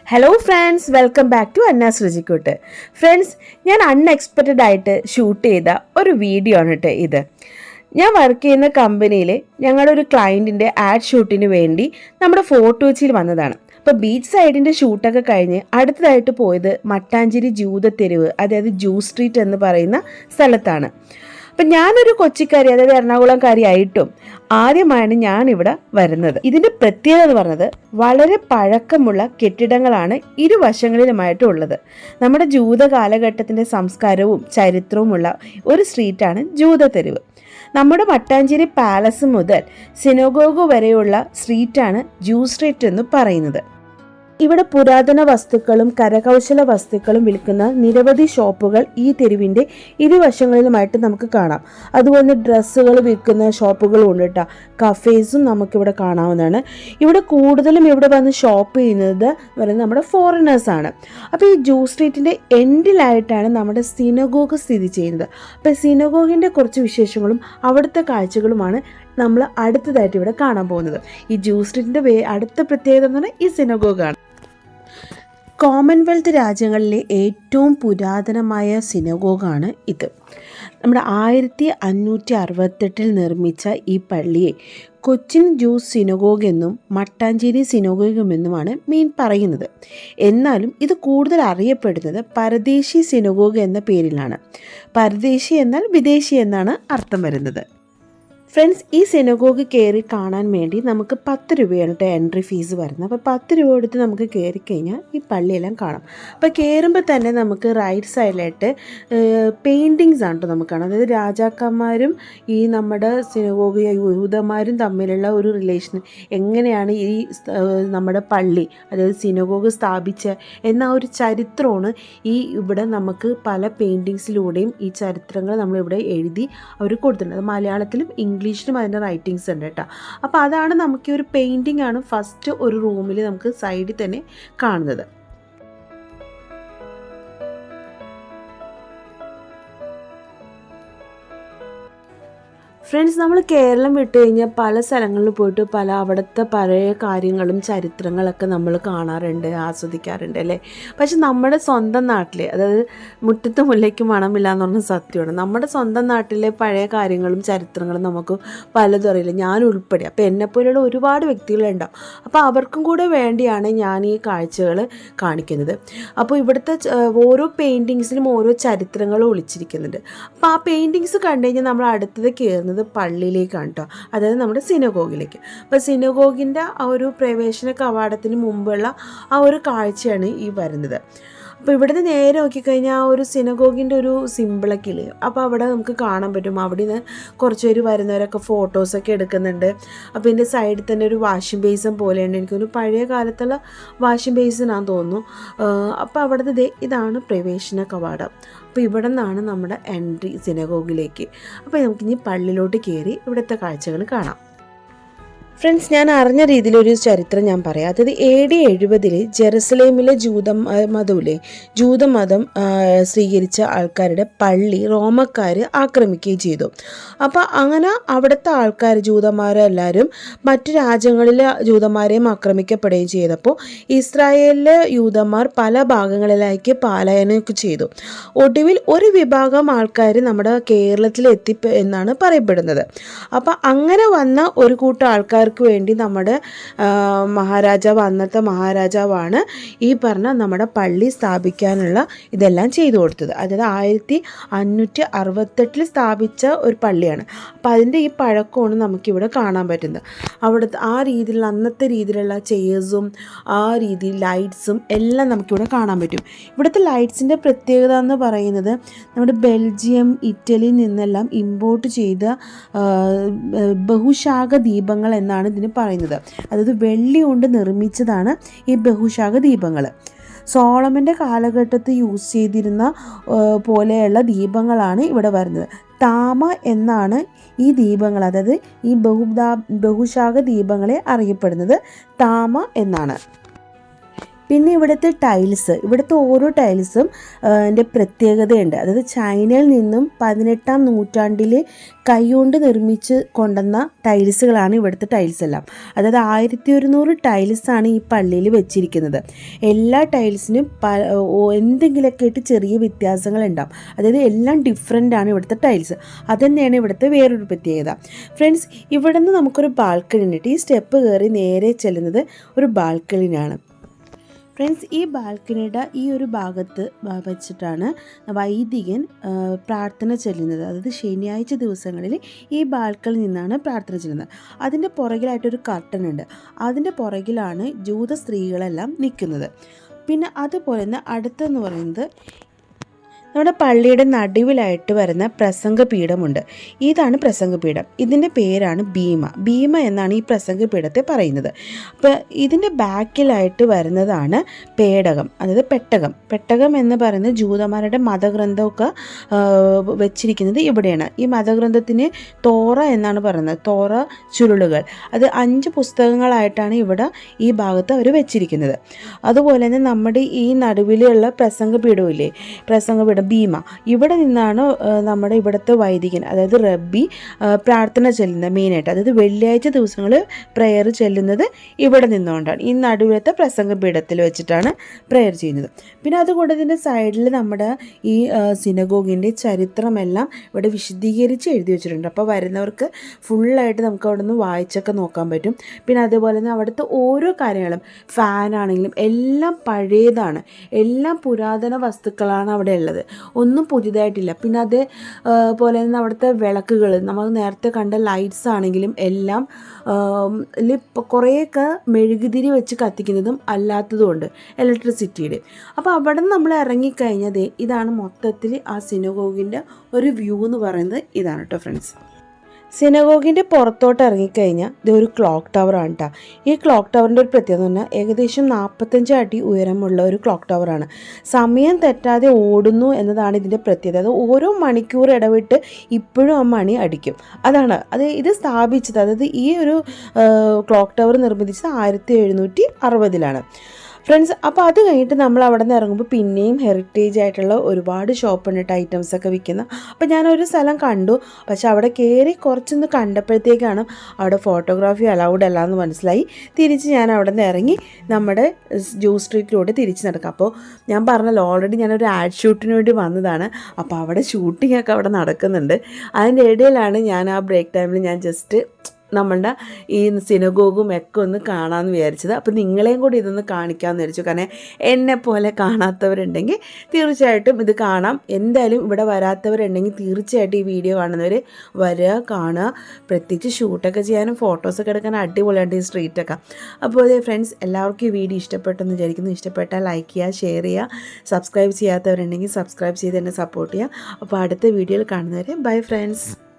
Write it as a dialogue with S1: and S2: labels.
S1: Hello friends welcome back to Anna ശ്രുചിക്കൂട്ട് friends ഞാൻ unexpected ആയിട്ട് shoot ചെയ്ത ഒരു വീഡിയോ ആണ് കേട്ടോ ഇത്. ഞാൻ വർക്ക് ചെയ്യുന്ന കമ്പനിയിൽ ഞങ്ങളുടെ ഒരു ക്ലയന്റിന്റെ ആഡ് ഷൂട്ടിന് വേണ്ടി നമ്മുടെ ഫോർട്ട് വന്നതാണ്. അപ്പോൾ ബീച്ച് സൈഡിന്റെ ഷൂട്ടൊക്കെ കഴിഞ്ഞ് അടുത്തതായിട്ട് പോയത് മട്ടാഞ്ചേരി ജൂത ജൂതത്തെരുവ് അതായത് ജൂ സ്ട്രീറ്റ് എന്ന് പറയുന്ന സ്ഥലത്താണ്. അപ്പം ഞാനൊരു കൊച്ചിക്കാരി അതായത് എറണാകുളംകാരി ആയിട്ടും ആദ്യമായാണ് ഞാൻ ഇവിടെ വരുന്നത്. ഇതിന്റെ പ്രത്യേകത പറഞ്ഞത് വളരെ പഴക്കമുള്ള കെട്ടിടങ്ങളാണ് ഇരുവശങ്ങളിലുമായിട്ടും ഉള്ളത്. നമ്മുടെ ജൂത കാലഘട്ടത്തിന്റെ സംസ്കാരവും ചരിത്രവുമുള്ള ഒരു സ്ട്രീറ്റാണ് തെരുവ്. നമ്മുടെ മട്ടാഞ്ചേരി പാലസ് മുതൽ സിനോഗോഗു വരെയുള്ള സ്ട്രീറ്റാണ് ജൂ സ്ട്രീറ്റ് എന്ന് പറയുന്നത്. ഇവിടെ പുരാതന വസ്തുക്കളും കരകൗശല വസ്തുക്കളും വിൽക്കുന്ന നിരവധി ഷോപ്പുകൾ ഈ തെരുവിന്റെ ഇരുവശങ്ങളിലുമായിട്ട് നമുക്ക് കാണാം. അതുപോലെ ഡ്രസ്സുകൾ വിൽക്കുന്ന ഷോപ്പുകളും ഉണ്ട് കേട്ടോ. കഫേസും നമുക്കിവിടെ കാണാവുന്നതാണ്. ഇവിടെ കൂടുതലും ഇവിടെ വന്ന് ഷോപ്പ് ചെയ്യുന്നത് പറയുന്നത് നമ്മുടെ ഫോറിനേഴ്സാണ് അപ്പോൾ ഈ ജൂ സ്ട്രീറ്റിന്റെ എൻഡിലായിട്ടാണ് നമ്മുടെ സിനഗോഗ് സ്ഥിതി ചെയ്യുന്നത്. അപ്പോൾ സിനഗോഗിന്റെ കുറച്ച് വിശേഷങ്ങളും അവിടുത്തെ കാഴ്ചകളുമാണ് നമ്മൾ അടുത്തതായിട്ട് ഇവിടെ കാണാൻ പോകുന്നത്. ഈ ജൂസ്റ്റിന്റെ വേ അടുത്ത പ്രത്യേകത എന്ന് പറഞ്ഞാൽ ഈ സിനഗോഗാണ്. കോമൺവെൽത്ത് രാജ്യങ്ങളിലെ ഏറ്റവും പുരാതനമായ സിനഗോഗാണ് ഇത്. നമ്മുടെ ആയിരത്തി അഞ്ഞൂറ്റി അറുപത്തെട്ടിൽ നിർമ്മിച്ച ഈ പള്ളിയെ കൊച്ചിൻ ജൂസ് സിനഗോഗ് എന്നും മട്ടാഞ്ചേരി സിനഗോഗും എന്നുമാണ് മീൻ പറയുന്നത്. എന്നാലും ഇത് കൂടുതൽ അറിയപ്പെടുന്നത് പരദേശി സിനഗോഗ് എന്ന പേരിലാണ്. പരദേശി എന്നാൽ വിദേശി എന്നാണ് അർത്ഥം വരുന്നത്. ഫ്രണ്ട്സ് ഈ സിനഗോഗ് കയറി കാണാൻ വേണ്ടി നമുക്ക് പത്ത് രൂപയാണ് കേട്ടോ എൻട്രി ഫീസ് വരുന്നത്. അപ്പോൾ പത്ത് രൂപ കൊടുത്ത് നമുക്ക് കയറി കഴിഞ്ഞാൽ ഈ പള്ളിയെല്ലാം കാണാം. അപ്പോൾ കയറുമ്പോൾ തന്നെ നമുക്ക് റൈറ്റ് സൈഡിലായിട്ട് പെയിന്റിങ്സ് ആണ് കേട്ടോ നമുക്ക് കാണാം. അതായത് രാജാക്കന്മാരും ഈ നമ്മുടെ സിനഗോഗ് യൂതന്മാരും തമ്മിലുള്ള ഒരു റിലേഷൻ എങ്ങനെയാണ് ഈ നമ്മുടെ പള്ളി അതായത് സിനഗോഗ് സ്ഥാപിച്ച എന്ന ഒരു ചരിത്രമാണ് ഈ ഇവിടെ നമുക്ക് പല പെയിന്റിങ്സിലൂടെയും ഈ ചരിത്രങ്ങൾ നമ്മളിവിടെ എഴുതി അവർ കൊടുത്തിട്ടുണ്ട്. അത് മലയാളത്തിലും ഇംഗ്ലീഷിലും അതിന്റെ റൈറ്റിങ്സ് ഉണ്ട് കേട്ടോ. അപ്പോൾ അതാണ് നമുക്ക് ഒരു പെയിന്റിംഗ് ആണ് ഫസ്റ്റ് ഒരു റൂമിൽ നമുക്ക് സൈഡിൽ തന്നെ കാണുന്നത്. ഫ്രണ്ട്സ് നമ്മൾ കേരളം വിട്ട് കഴിഞ്ഞാൽ പല സ്ഥലങ്ങളിൽ പോയിട്ട് പല അവിടുത്തെ പഴയ കാര്യങ്ങളും ചരിത്രങ്ങളൊക്കെ നമ്മൾ കാണാറുണ്ട് ആസ്വദിക്കാറുണ്ട് അല്ലേ? പക്ഷെ നമ്മുടെ സ്വന്തം നാട്ടിൽ അതായത് മുറ്റത്ത് മുല്ലയ്ക്ക് മണമില്ല എന്ന് പറഞ്ഞ സത്യമാണ്. നമ്മുടെ സ്വന്തം നാട്ടിലെ പഴയ കാര്യങ്ങളും ചരിത്രങ്ങളും നമുക്ക് പലതും അറിയില്ല. ഞാൻ ഉൾപ്പെടെ. അപ്പോൾ എന്നെപ്പോലെയുള്ള ഒരുപാട് വ്യക്തികളുണ്ടാവും അപ്പോൾ അവർക്കും കൂടെ വേണ്ടിയാണ് ഞാൻ ഈ കാഴ്ചകൾ കാണിക്കുന്നത്. അപ്പോൾ ഇവിടുത്തെ ഓരോ പെയിന്റിങ്സിനും ഓരോ ചരിത്രങ്ങൾ ഒളിച്ചിരിക്കുന്നുണ്ട്. അപ്പോൾ ആ പെയിന്റിങ്സ് കണ്ടു കഴിഞ്ഞാൽ നമ്മൾ അടുത്തത് കയറുന്നത് പള്ളിയിലേക്കാണ് കേട്ടോ അതായത് നമ്മുടെ സിനഗോഗിലേക്ക് അപ്പോൾ സിനഗോഗിന്റെ ആ ഒരു പ്രവേശന കവാടത്തിന് മുമ്പുള്ള ആ ഒരു കാഴ്ചയാണ് ഈ വരുന്നത്. അപ്പോൾ ഇവിടുന്ന് നേരെ നോക്കിക്കഴിഞ്ഞാൽ ആ ഒരു സിനഗോഗിന്റെ ഒരു സിമ്പിളൊക്കെ ഇല്ലേ? അപ്പോൾ അവിടെ നമുക്ക് കാണാൻ പറ്റും. അവിടെ നിന്ന് കുറച്ച് പേര് വരുന്നവരൊക്കെ ഫോട്ടോസൊക്കെ എടുക്കുന്നുണ്ട്. അപ്പോൾ ഇതിന്റെ സൈഡിൽ തന്നെ ഒരു വാഷിംഗ് ബേസിൻ പോലെയുണ്ട്. എനിക്കൊരു പഴയ കാലത്തുള്ള വാഷിംഗ് ബേസിനാന്ന് തോന്നുന്നു. അപ്പോൾ അവിടുത്തെ ഇതാണ് പ്രവേശന കവാടം. അപ്പോൾ ഇവിടെ നിന്നാണ് നമ്മുടെ എൻട്രി സിനഗോഗിലേക്ക് അപ്പോൾ നമുക്കിനി പള്ളിയിലോട്ട് കയറി ഇവിടുത്തെ കാഴ്ചകൾ കാണാം. ഫ്രണ്ട്സ് ഞാൻ അറിഞ്ഞ രീതിയിലൊരു ചരിത്രം ഞാൻ പറയാം. അതായത് എ ഡി എഴുപതിൽ ജെറുസലേമിലെ ജൂത മതമില്ലേ ജൂതമതം സ്വീകരിച്ച ആൾക്കാരുടെ പള്ളി റോമക്കാർ ആക്രമിക്കുകയും ചെയ്തു. അപ്പോൾ അങ്ങനെ അവിടുത്തെ ആൾക്കാർ ജൂതന്മാരെല്ലാവരും മറ്റു രാജ്യങ്ങളിലെ ജൂതന്മാരെയും ആക്രമിക്കപ്പെടുകയും ചെയ്തപ്പോൾ ഇസ്രായേലിലെ യൂതന്മാർ പല ഭാഗങ്ങളിലേക്ക് പാലായനമൊക്കെ ചെയ്തു. ഒടുവിൽ ഒരു വിഭാഗം ആൾക്കാർ നമ്മുടെ കേരളത്തിൽ എത്തി എന്നാണ് പറയപ്പെടുന്നത്. അപ്പോൾ അങ്ങനെ വന്ന ഒരു കൂട്ടം ആൾക്കാർ ആൾക്കാർക്ക് വേണ്ടി നമ്മുടെ മഹാരാജാവ് അന്നത്തെ മഹാരാജാവാണ് ഈ പറഞ്ഞ നമ്മുടെ പള്ളി സ്ഥാപിക്കാനുള്ള ഇതെല്ലാം ചെയ്തു കൊടുത്തത്. അതായത് ആയിരത്തി അഞ്ഞൂറ്റി അറുപത്തെട്ടിൽ സ്ഥാപിച്ച ഒരു പള്ളിയാണ്. അപ്പം അതിന്റെ ഈ പഴക്കമാണ് നമുക്കിവിടെ കാണാൻ പറ്റുന്നത്. അവിടെ ആ രീതിയിലുള്ള അന്നത്തെ രീതിയിലുള്ള ചെയേഴ്സും ആ രീതിയിൽ ലൈറ്റ്സും എല്ലാം നമുക്കിവിടെ കാണാൻ പറ്റും. ഇവിടുത്തെ ലൈറ്റ്സിന്റെ പ്രത്യേകത എന്ന് പറയുന്നത് നമ്മുടെ ബെൽജിയം ഇറ്റലിയിൽ നിന്നെല്ലാം ഇമ്പോർട്ട് ചെയ്ത ബഹുശാഖ ദീപങ്ങൾ എന്നാണ് ഇതിന് പറയുന്നത്. അതായത് വെള്ളി കൊണ്ട് നിർമ്മിച്ചതാണ് ഈ ബഹുശാഖ ദീപങ്ങൾ സോളമന്റെ കാലഘട്ടത്തിൽ യൂസ് ചെയ്തിരുന്ന പോലെയുള്ള ദീപങ്ങളാണ് ഇവിടെ വരുന്നത്. താമ എന്നാണ് ഈ ദീപങ്ങൾ അതായത് ഈ ബഹുദാ ബഹുശാഖ ദീപങ്ങളെ അറിയപ്പെടുന്നത്. താമ എന്നാണ്. പിന്നെ ഇവിടുത്തെ ടൈൽസ് ഇവിടുത്തെ ഓരോ ടൈൽസും എന്റെ പ്രത്യേകതയുണ്ട്. അതായത് ചൈനയിൽ നിന്നും പതിനെട്ടാം നൂറ്റാണ്ടിൽ കൈകൊണ്ട് നിർമ്മിച്ച് കൊണ്ടുവന്ന ടൈൽസുകളാണ് ഇവിടുത്തെ ടൈൽസ് എല്ലാം. അതായത് ആയിരത്തി ഒരുന്നൂറ് ടൈൽസാണ് ഈ പള്ളിയിൽ വെച്ചിരിക്കുന്നത്. എല്ലാ ടൈൽസിനും പ എന്തെങ്കിലുമൊക്കെ ആയിട്ട് ചെറിയ വ്യത്യാസങ്ങൾ ഉണ്ടാവും. അതായത് എല്ലാം ഡിഫറെന്റ് ആണ് ഇവിടുത്തെ ടൈൽസ് അതുതന്നെയാണ് ഇവിടുത്തെ വേറൊരു പ്രത്യേകത. ഫ്രണ്ട്സ് ഇവിടെ നിന്ന് നമുക്കൊരു ബാൽക്കണി ഉണ്ട് ഈ സ്റ്റെപ്പ് കയറി നേരെ ചെല്ലുന്നത് ഒരു ബാൽക്കണിനാണ് ഫ്രണ്ട്സ് ഈ ബാൽക്കണിയുടെ ഈ ഒരു ഭാഗത്ത് വെച്ചിട്ടാണ് വൈദികൻ പ്രാർത്ഥന ചെല്ലുന്നത്. അതായത് ശനിയാഴ്ച ദിവസങ്ങളിൽ ഈ ബാൽക്കണിൽ നിന്നാണ് പ്രാർത്ഥന ചെല്ലുന്നത്. അതിന്റെ പുറകിലായിട്ടൊരു കർട്ടൻ ഉണ്ട്. അതിന്റെ പുറകിലാണ് ജൂത സ്ത്രീകളെല്ലാം നിൽക്കുന്നത്. പിന്നെ അതുപോലെ തന്നെ അടുത്തെന്ന് പറയുന്നത് നമ്മുടെ പള്ളിയുടെ നടുവിലായിട്ട് വരുന്ന പ്രസംഗപീഠമുണ്ട്. ഇതാണ് പ്രസംഗപീഠം. ഇതിന്റെ പേരാണ് ഭീമ. ഭീമ എന്നാണ് ഈ പ്രസംഗപീഠത്തെ പറയുന്നത്. അപ്പോൾ ഇതിന്റെ ബാക്കിലായിട്ട് വരുന്നതാണ് പേടകം അതായത് പെട്ടകം. പെട്ടകം എന്ന് പറയുന്നത് ജൂതന്മാരുടെ മതഗ്രന്ഥമൊക്കെ വെച്ചിരിക്കുന്നത് ഇവിടെയാണ്. ഈ മതഗ്രന്ഥത്തിന് തോറ എന്നാണ് പറയുന്നത്. തോറ ചുരുളുകൾ. അത് അഞ്ച് പുസ്തകങ്ങളായിട്ടാണ് ഇവിടെ ഈ ഭാഗത്ത് അവർ വെച്ചിരിക്കുന്നത്. അതുപോലെ തന്നെ നമ്മുടെ ഈ നടുവിലുള്ള പ്രസംഗപീഠമില്ലേ പ്രസംഗപീഠം ഭീമ. ഇവിടെ നിന്നാണ് നമ്മുടെ ഇവിടുത്തെ വൈദികൻ അതായത് റബ്ബി പ്രാർത്ഥന ചെല്ലുന്നത് മെയിനായിട്ട്. അതായത് വെള്ളിയാഴ്ച ദിവസങ്ങൾ പ്രെയർ ചെല്ലുന്നത് ഇവിടെ നിന്നുകൊണ്ടാണ്. ഈ നടുവിലത്തെ പ്രസംഗപീഠത്തിൽ വെച്ചിട്ടാണ് പ്രെയർ ചെയ്യുന്നത്. പിന്നെ ഇതിന്റെ സൈഡിൽ നമ്മുടെ ഈ സിനഗോഗിന്റെ ചരിത്രമെല്ലാം ഇവിടെ വിശദീകരിച്ച് എഴുതി വെച്ചിട്ടുണ്ട്. അപ്പോൾ വരുന്നവർക്ക് ഫുള്ളായിട്ട് നമുക്ക് അവിടെ നിന്ന് വായിച്ചൊക്കെ നോക്കാൻ പറ്റും. പിന്നെ അതുപോലെ തന്നെ അവിടുത്തെ ഓരോ കാര്യങ്ങളും ഫാനാണെങ്കിലും എല്ലാം പഴയതാണ്. എല്ലാം പുരാതന വസ്തുക്കളാണ് അവിടെ ഉള്ളത്. ഒന്നും പുതിയതായിട്ടില്ല. പിന്നെ അത് ആ, പോലെ തന്നെ അവിടുത്തെ വിളക്കുകൾ നമ്മൾ നേരത്തെ കണ്ട ലൈറ്റ്സ് ആണെങ്കിലും എല്ലാം കുറേയൊക്കെ മെഴുകുതിരി വെച്ച് കത്തിക്കുന്നതും അല്ലാത്തതുമുണ്ട് ഇലക്ട്രിസിറ്റിയുടെ അപ്പോൾ അവിടെ നമ്മൾ ഇറങ്ങിക്കഴിഞ്ഞത് ഇതാണ് മൊത്തത്തിൽ ആ സിനഗോഗിന്റെ ഒരു വ്യൂ എന്ന് പറയുന്നത് ഇതാണ് കേട്ടോ ഫ്രണ്ട്സ് സിനഗോഗിന്റെ പുറത്തോട്ട് ഇറങ്ങിക്കഴിഞ്ഞാൽ ഇത് ഒരു ക്ലോക്ക് ആണ് കേട്ടോ ഈ ക്ലോക്ക് ടവറിന്റെ ഒരു പ്രത്യേകത എന്ന് പറഞ്ഞാൽ ഏകദേശം നാൽപ്പത്തഞ്ച് അടി ഉയരമുള്ള ഒരു ക്ലോക്ക് ടവറാണ് സമയം തെറ്റാതെ ഓടുന്നു എന്നതാണ് ഇതിന്റെ പ്രത്യേകത. ഓരോ മണിക്കൂർ ഇടവിട്ട് ഇപ്പോഴും ആ മണി അടിക്കും. അതാണ്. അത് ഇത് സ്ഥാപിച്ചത്. അതായത് ഈ ഒരു ക്ലോക്ക് ടവർ നിർമ്മിച്ചത് ആയിരത്തി എഴുന്നൂറ്റി അറുപതിലാണ്. ഫ്രണ്ട്സ് അപ്പോൾ അത് കഴിഞ്ഞിട്ട് നമ്മൾ അവിടെ നിന്ന് ഇറങ്ങുമ്പോൾ പിന്നെയും ഹെറിറ്റേജ് ആയിട്ടുള്ള ഒരുപാട് ഷോപ്പ് ഉണ്ട് ഐറ്റംസ് ഒക്കെ വിൽക്കുന്ന. അപ്പോൾ ഞാനൊരു സ്ഥലം കണ്ടു. പക്ഷെ അവിടെ കയറി കുറച്ചൊന്ന് കണ്ടപ്പോഴത്തേക്കാണ് അവിടെ ഫോട്ടോഗ്രാഫി അലൗഡ് അല്ല എന്ന് മനസ്സിലായി. തിരിച്ച് ഞാൻ അവിടെ നിന്ന് ഇറങ്ങി നമ്മുടെ ജൂ സ്ട്രീറ്റിലൂടെ തിരിച്ച് നടക്കാം. അപ്പോൾ ഞാൻ പറഞ്ഞല്ലോ ഓൾറെഡി ഞാനൊരു ആഡ് ഷൂട്ടിന് വേണ്ടി വന്നതാണ്. അപ്പോൾ അവിടെ ഷൂട്ടിങ്ങൊക്കെ അവിടെ നടക്കുന്നുണ്ട്. അതിന്റെ ഇടയിലാണ് ഞാൻ ആ ബ്രേക്ക് ടൈമിൽ ഞാൻ ജസ്റ്റ് നമ്മളുടെ ഈ സിനഗോഗും ഒക്കെ ഒന്ന് കാണാമെന്ന് വിചാരിച്ചത്. അപ്പോൾ നിങ്ങളെയും കൂടി ഇതൊന്ന് കാണിക്കാമെന്ന് വിചാരിച്ചു. കാരണം എന്നെ പോലെ കാണാത്തവരുണ്ടെങ്കിൽ തീർച്ചയായിട്ടും ഇത് കാണാം. എന്തായാലും ഇവിടെ വരാത്തവരുണ്ടെങ്കിൽ തീർച്ചയായിട്ടും ഈ വീഡിയോ കാണുന്നവർ വരിക കാണുക പ്രത്യേകിച്ച് ഷൂട്ടൊക്കെ ചെയ്യാനും ഫോട്ടോസൊക്കെ എടുക്കാനും അടിപൊളിയായിട്ട് ഈ സ്ട്രീറ്റൊക്കെ അപ്പോൾ അതേ ഫ്രണ്ട്സ് എല്ലാവർക്കും ഈ വീഡിയോ ഇഷ്ടപ്പെട്ടെന്ന് വിചാരിക്കുന്നു. ഇഷ്ടപ്പെട്ടാൽ ലൈക്ക് ചെയ്യുക ഷെയർ ചെയ്യുക സബ്സ്ക്രൈബ് ചെയ്യാത്തവരുണ്ടെങ്കിൽ സബ്സ്ക്രൈബ് ചെയ്ത് തന്നെ സപ്പോർട്ട് ചെയ്യുക അപ്പോൾ അടുത്ത വീഡിയോയിൽ കാണുന്നവരെ ബൈ ഫ്രണ്ട്സ്